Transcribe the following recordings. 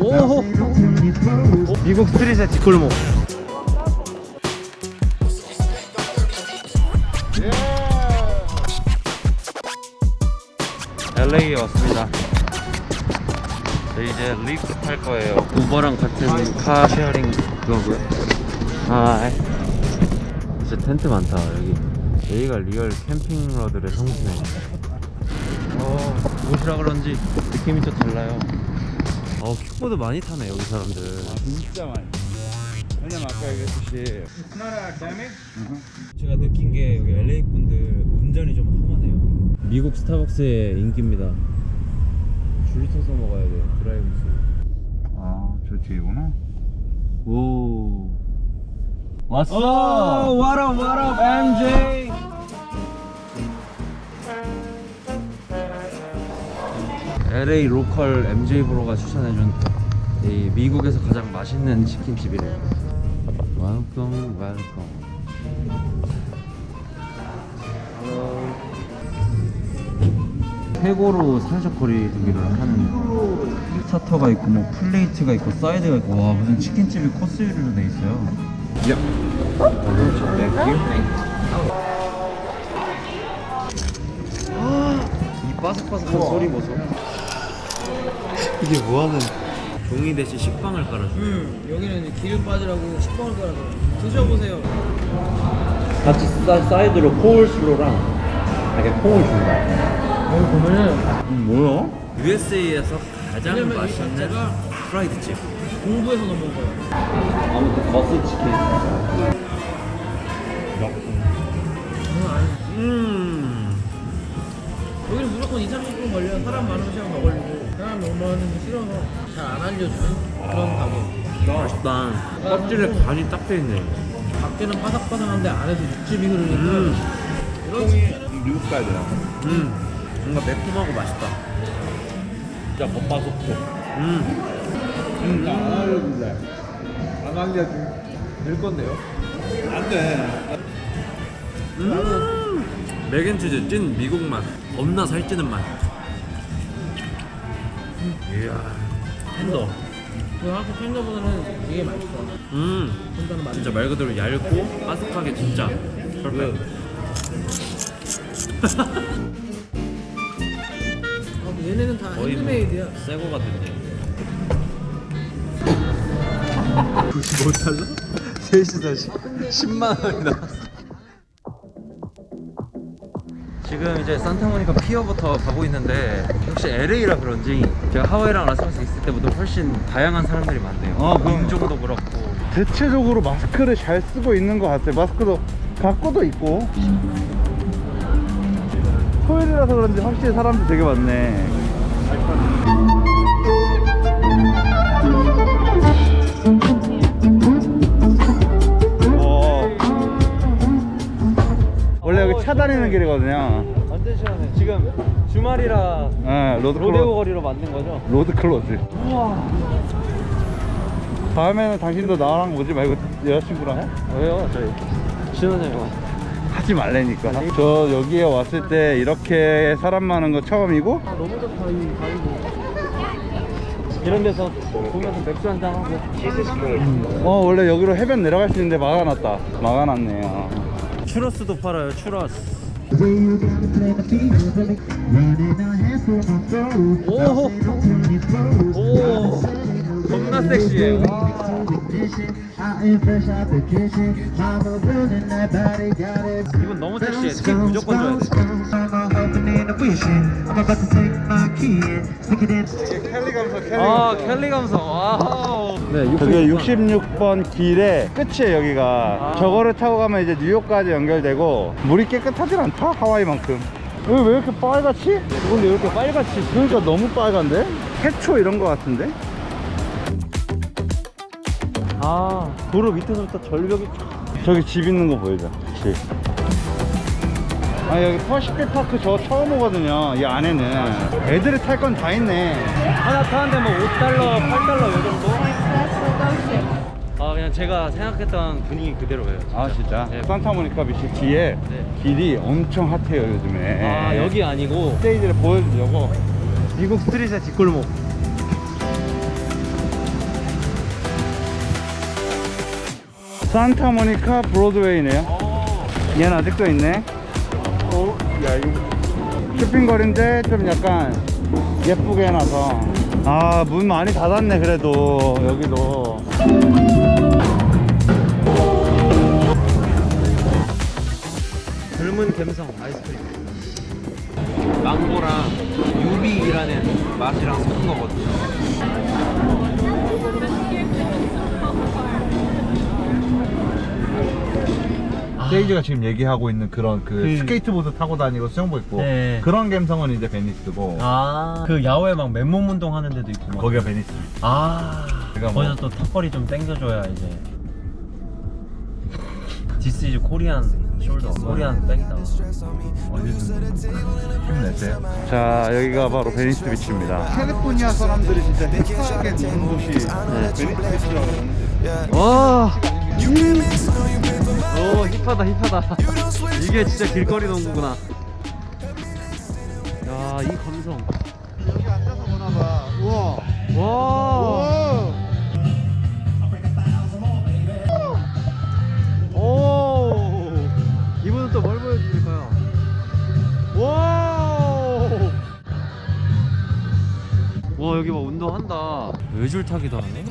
오호. 미국 스트릿의 뒷골목 LA에 왔습니다. 저희 이제 리프 탈 거예요. 우버랑 같은 카 쉐어링 그거고요. 아 진짜 텐트 많다 여기. 여기가 리얼 캠핑러들의 성지네 어 옷이라 그런지 느낌이 좀 달라요 어 킥보드 많이 타네 여기 사람들 진짜 많이. 왜냐면 아까 얘기했듯이 제가 느낀 게 여기 LA 분들 운전이 좀 험하네요. 미국 스타벅스의 인기입니다. 줄 서서 먹어야 돼 드라이브스. 아, 저 뒤구나. 오. 왔어. Oh, what up, what up, MJ? LA 로컬 MJ 브로가 추천해준 이 미국에서 가장 맛있는 치킨집이래요. 웰컴 웰컴. 최고로 산적거리 두기를 하는 스타터가 있고 뭐 플레이트가 있고 사이드가 있고 와 무슨 치킨집이 코스로 돼 있어요. Yep. 이 바삭바삭한 소리 보소. 이게 뭐하는? 종이 대신 식빵을 깔아줘. 음, 여기는 기름 빠지라고 식빵을 깔아서 드셔보세요. 같이 사, 사이드로 코울슬로랑 이렇게 콩을 준다. 여기 보면은 뭐야? USA에서 가장 왜냐면 이 맛있는 자체가 프라이드 집. 공부에서 넘어온 거예요. 아무튼 거스 치킨. 장난 아니에요. 음. 여기는 무조건 2, 30분 걸려요. 사람 많으면 시간 더 걸리 너무 많으면 싫어서 잘 안 알려주는 그런 가게. 맛있다. 껍질에 간이 딱 돼 있네. 밖에는 바삭바삭한데 안에서 육즙이 흐르니까 음. 이런 치킨은 미국 가야 돼요. 음. 뭔가 매콤하고 맛있다. 진짜 겉바속촉. 음. 음, 안 알려줄래. 안 알려줄 될 건데요? 안 돼. 음. 맥앤치즈 찐 미국 맛. 겁나 살찌는 맛. 이야. 텐더. 그 한국 팬더보다는 이게 맛있어. 음. 팬더는 맛있어. 진짜 말 그대로 얇고 바삭하게 진짜. perfect. 아, 얘네는 다 거의 뭐 핸드메이드야. 새거 같은데. 95달러? 셋이서 10만 원이 나왔어. 지금 이제 산타모니카 피어부터 가고 있는데 혹시 LA라 그런지 제가 하와이랑 라스베가스 있을 때보다 훨씬 다양한 사람들이 많네요. 아, 그럼. 인종도 그렇고. 대체적으로 마스크를 잘 쓰고 있는 것 같아요. 마스크도 갖고도 있고. 토요일이라서 그런지 확실히 사람들 되게 많네. 다니는 길이거든요. 완전 시원해. 지금 주말이라 네, 로드 로데오 클로, 거리로 만든 거죠? 로드 클로즈. 다음에는 당신도 나랑 오지 말고 여자친구랑 해? 왜요? 저희 신혼여행 하지 말라니까. 저 여기에 왔을 때 이렇게 사람 많은 거 처음이고 아, 너무 좋다, 이 가이드. 이런 데서 보면서 맥주 한잔 하고. 어 원래 여기로 해변 내려갈 수 있는데 막아놨다. 막아놨네요. 추러스도 팔아요. 추러스. 섹시해. 이분 너무 섹시해. 팁 무조건 줘야 돼. 캘리 감성 캘리 아 켈리 감성. 와우. 네, 저게 66번 길의 끝이에요 여기가 아. 저거를 타고 가면 이제 뉴욕까지 연결되고 물이 깨끗하진 않다 하와이만큼 여기 왜 이렇게 빨갛지? 근데 왜 이렇게 빨갛지? 그러니까 너무 빨간데? 해초 이런 거 같은데? 아 도로 밑에서부터 절벽이 저기 집 있는 거 보이죠? 집. 아 여기 퍼시픽 파크 저 처음 오거든요 이 안에는 애들이 탈 건 다 있네 하나 타는데 뭐 5달러, 8달러 요 정도? 아 그냥 제가 생각했던 분위기 그대로예요 진짜. 아 진짜? 네. 산타모니카 비치 뒤에 네. 길이 엄청 핫해요 요즘에 아 여기 아니고 스테이지를 보여주려고 미국 스트릿의 뒷골목 산타모니카 브로드웨이네요 어. 얘는 아직도 있네 어, 야, 이거 쇼핑거리인데 좀 약간 예쁘게 해놔서. 아, 문 많이 닫았네, 그래도. 여기도. 젊은 감성 아이스크림. 망고랑 유비라는 맛이랑 섞은 거거든요. 세이지가 지금 얘기하고 있는 그런 그 그- 스케이트보드 타고 다니고 수영복 입고 네. 그런 감성은 이제 베니스고 아, 그 야외 막 맨몸 운동 하는 데도 있고 막. 거기가 베니스. 아, 그러니까 뭐- 거기서 또 턱걸이 좀 땡겨줘야 이제. This is 코리안 숄더, 코리안 백이다. 힘내세요. 자, 여기가 바로 베니스 비치입니다. 캘리포니아 사람들이 진짜 힙하게 노는 곳이 베니스 비치라고 하는데. 와. 오 힙하다 힙하다. 이게 진짜 길거리 농구구나. 야 이 감성. 여기 앉아서 보나 봐. 우와. 와. 오. 이분은 또 뭘 보여주실까요? 와. 와 여기 막 운동한다. 외줄 타기도 하네.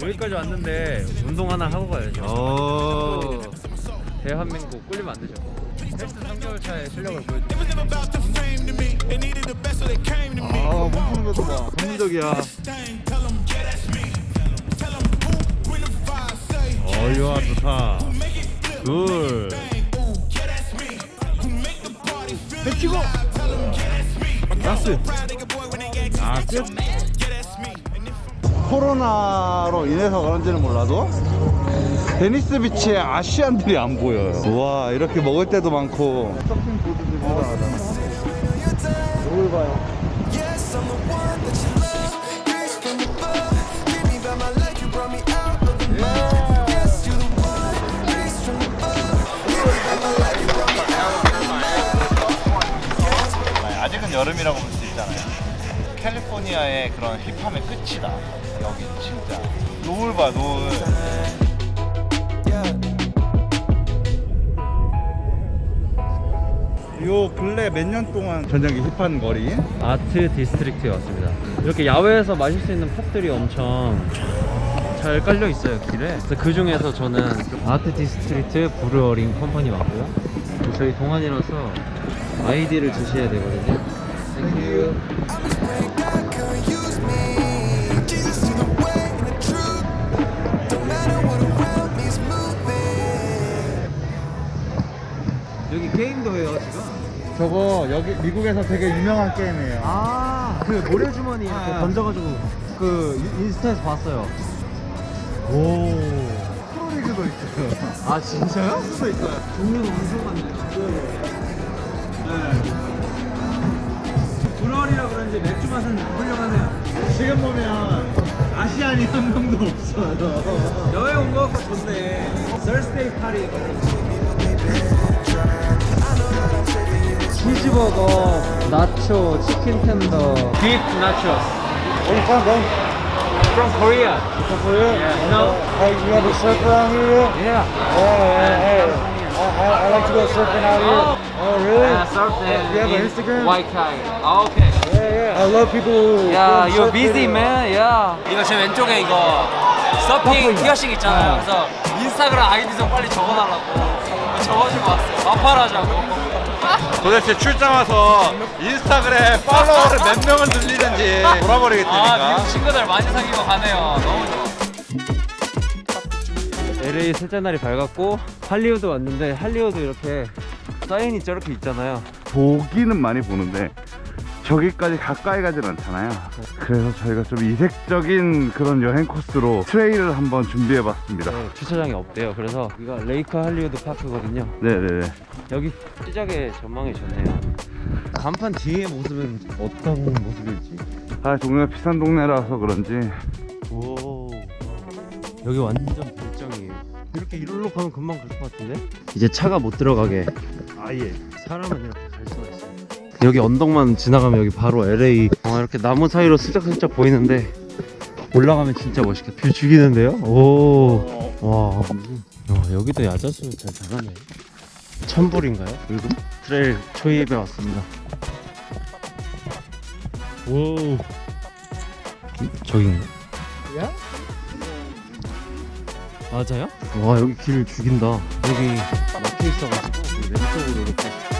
여기까지 왔는데 운동 하나 하고 가야죠. 오. 대한민국 꿀리면 안 되죠. 헬스 3개월 차에 실력을 보여주고. 아, 몸 푸는 것도 봐. 전문적이야. 어이와 좋다. 굿. 배치고. 나스. 아, 끝. 코로나로 인해서 그런지는 몰라도 베니스 비치에 아시안들이 안 보여요. 와 이렇게 먹을 때도 많고. 아직은 여름이라고 볼 수 있잖아요. 캘리포니아의 그런 힙함의 끝이다. 여기 진짜. 노을 봐, 노을. 요 근래 몇 년 동안 전장기 힙한 거리. 아트 디스트릭트에 왔습니다. 이렇게 야외에서 마실 수 있는 팝들이 엄청 잘 깔려 있어요 길에. 그래서 그 중에서 저는 아트 디스트릭트 브루어링 컴퍼니 왔고요. 저희 동안이라서 아이디를 주셔야 되거든요. 땡큐. 여기 게임도 해요 지금. 저거 여기 미국에서 되게 유명한 게임이에요. 아, 그 모래주머니 이렇게 아. 던져가지고 그 인- 인스타에서 봤어요. 오. 프로리그도 있어요. 아 진짜요? 수 있어요. 종류가 엄청 많네요. 네. 불얼이라 그런지 맥주 맛은 훌륭하네요. 지금 보면 아시안이 한 명도 없어요. 여행 온 거 같고 좋네. Thursday 파리. 치즈버거, 나초, 치킨 텐더, beef nachos. Where you from, bro? From Korea. From Korea? Yeah. No. Hey, you have a surf around here? Yeah. Yeah, yeah, hey. I, I, I like to go surfing out here. Oh, really? Yeah, surf there. You have an in Instagram? Waikiki. Oh, okay. I love people who 야, film you're busy, man. 야. 이거 제 왼쪽에 이거 서핑 피어싱 있잖아요. 그래서 인스타그램 아이디 좀 빨리 적어달라고 적어주고 왔어요. 마팔하자고. 도대체 출장 와서 인스타그램 팔로워를 몇 명을 늘리는지 돌아버리겠다니까. 아 미국 친구들 많이 사귀고 가네요. 너무 좋아. LA 셋째 날이 밝았고 할리우드 왔는데 할리우드 이렇게 사인이 저렇게 있잖아요. 보기는 많이 보는데 저기까지 가까이 가진 않잖아요. 그래서 저희가 좀 이색적인 그런 여행 코스로 트레일을 한번 준비해 봤습니다. 네, 주차장이 없대요. 그래서 여기가 레이크 할리우드 파크거든요. 네네네. 여기 시작의 전망이 좋네요. 간판 뒤의 모습은 어떤 모습일지. 아 동네가 비싼 동네라서 그런지 오. 여기 완전 별장이에요. 이렇게 이리로 가면 금방 갈 것 같은데? 이제 차가 못 들어가게 아예 사람은 이렇게. 여기 언덕만 지나가면 여기 바로 LA 아, 이렇게 나무 사이로 슬쩍슬쩍 보이는데 올라가면 진짜 멋있겠다 뷰 죽이는데요? 오 와. 어, 여기도 야자수 잘 잘하네 천불인가요? 그리고 트레일 초입에 왔습니다 오 저긴가? 야? 맞아요? 와 여기 길 죽인다 여기 막혀 있어가지고 여기 왼쪽으로 이렇게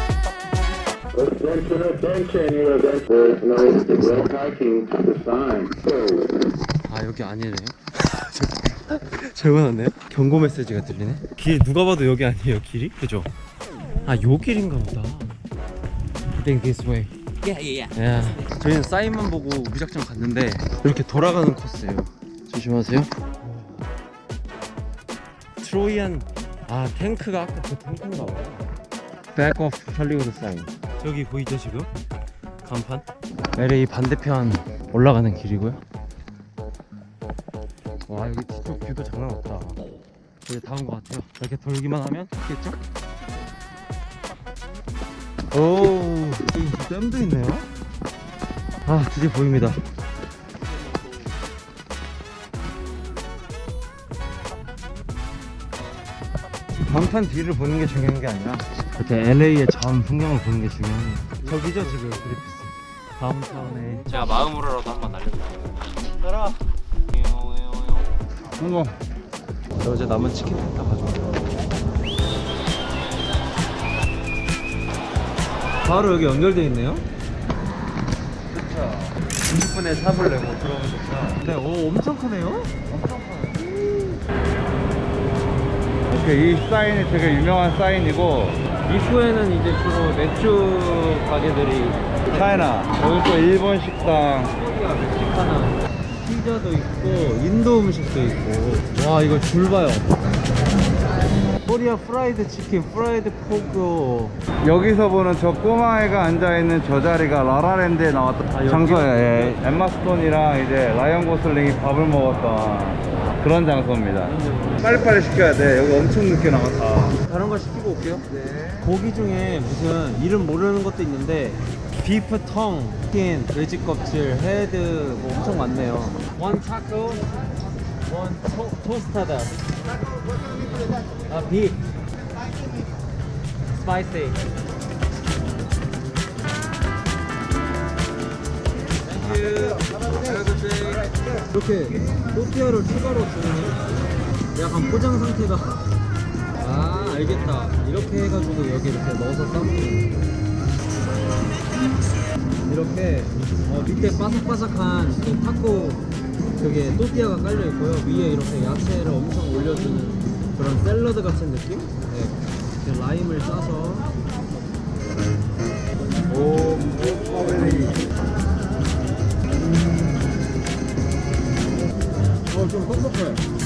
Attention, attention, your event is known to road hiking to the sign. So, 아 여기 아니네요 잘못 왔네요 경고 메시지가 들리네. 길 누가 봐도 여기 아니에요 길이? 그죠? 아 요 길인가 보다. I think this way. Yeah, yeah. 야, 저희는 사인만 보고 무작정 갔는데 이렇게 돌아가는 코스예요. 조심하세요. 트로이안 아 탱크가 아까 그 탱크인가 봐요. Back of 헐리우드 사인 저기 보이죠 지금? 간판? LA 반대편 올라가는 길이고요. 와 여기 뒤쪽 뷰도 장난 없다. 이제 다 온 것 같아요. 이렇게 돌기만 하면 있겠죠? 오 여기 댐도 있네요. 아 드디어 보입니다. 간판 뒤를 보는 게 중요한 게 아니라 이렇게 LA의 전 풍경을 보는 게 중요한 저기죠 지금 그리피스. 다운타운에. 제가 마음으로라도 한번 날려볼게요. 성공 저 어제 남은 치킨 다 가져왔어요. 바로 여기 연결돼 있네요? 20분에 삽을 내고 들어오면 좋구나 네, 오 엄청 크네요? 이 사인이 되게 유명한 사인이고 이후에는 이제 주로 맥주 가게들이 차이나. 여기 또 일본 식당 코리아 멕시카나 피자도 있고 인도 음식도 있고. 와 이거 줄 봐요. 코리아 프라이드 치킨 프라이드 포크. 여기서 보는 저 꼬마애가 앉아있는 저 자리가 라라랜드에 나왔던 아? 장소예요. 예. 엠마 스톤이랑 이제 라이언 고슬링이 밥을 먹었던 그런 장소입니다. 빨리빨리 시켜야 돼. 여기 엄청 늦게 나왔다 거 시키고 올게요. 고기 중에 무슨 이름 모르는 것도 있는데 비프 텅, 치킨, 돼지 껍질, 헤드 뭐 엄청 많네요. 원 타코, 원 토, 토스타다 아 비프 스파이시 이렇게 또띠아를 추가로 주는 약간 포장 상태가 아 알겠다 이렇게 해가지고 여기 이렇게 넣어서 거. 이렇게 어, 밑에 바삭바삭한 그 타코 그게 또띠아가 깔려 있고요 위에 이렇게 야채를 엄청 올려주는 그런 샐러드 같은 느낌? 네. 라임을 싸서 오 어좀 뻑뻑해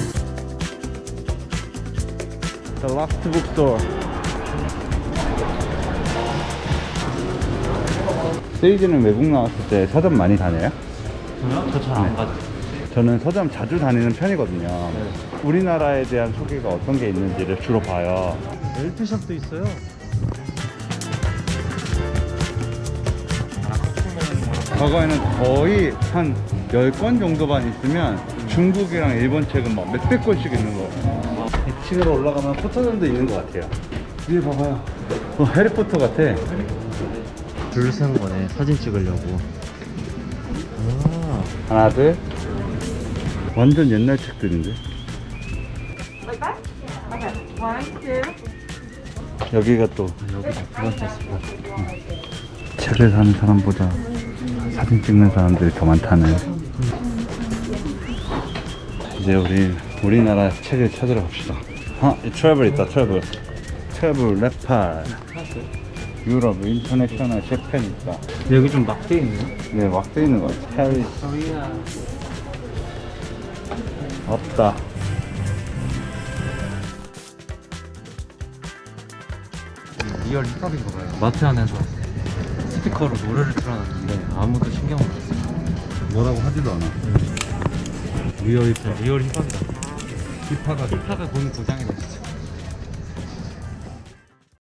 The Last Bookstore. 세이지는 외국 나왔을 때 서점 많이 다녀요? 저요? 저 잘안 가죠. 저는 서점 자주 다니는 편이거든요. 우리나라에 대한 소개가 어떤 게 있는지를 주로 봐요. 멜트샵도 있어요. 과거에는 거의 한 10권 정도만 있으면 중국이랑 일본 책은 막 몇백 권씩 있는 거예요 1 층으로 올라가면 포토존도 있는 것 같아요. 위에 봐봐요. 어, 해리포터 같아. 줄 서는 거네 사진 찍으려고. 아. 하나 둘. 완전 옛날 책들인데? 여기가 또. 여기다 프란차 스포 책을 사는 사람보다 사진 찍는 사람들이 더 많다는 이제 우리 우리나라 책을 찾으러 갑시다 아, 이 트래블 있다 트래블. 트래블 레팔. 유럽 인터내셔널 재팬 있다. 여기 좀 막대 있네요 네, 막돼 있는 거 같아 페리스 없다. 리얼 힙합인가 봐요. 마트 안에서 스피커로 노래를 틀어놨는데 아무도 신경 못 썼어요. 뭐라고 하지도 않아. 리얼 힙합 리얼 힙합이다 힙합가 힙합가 본 고장이네 진짜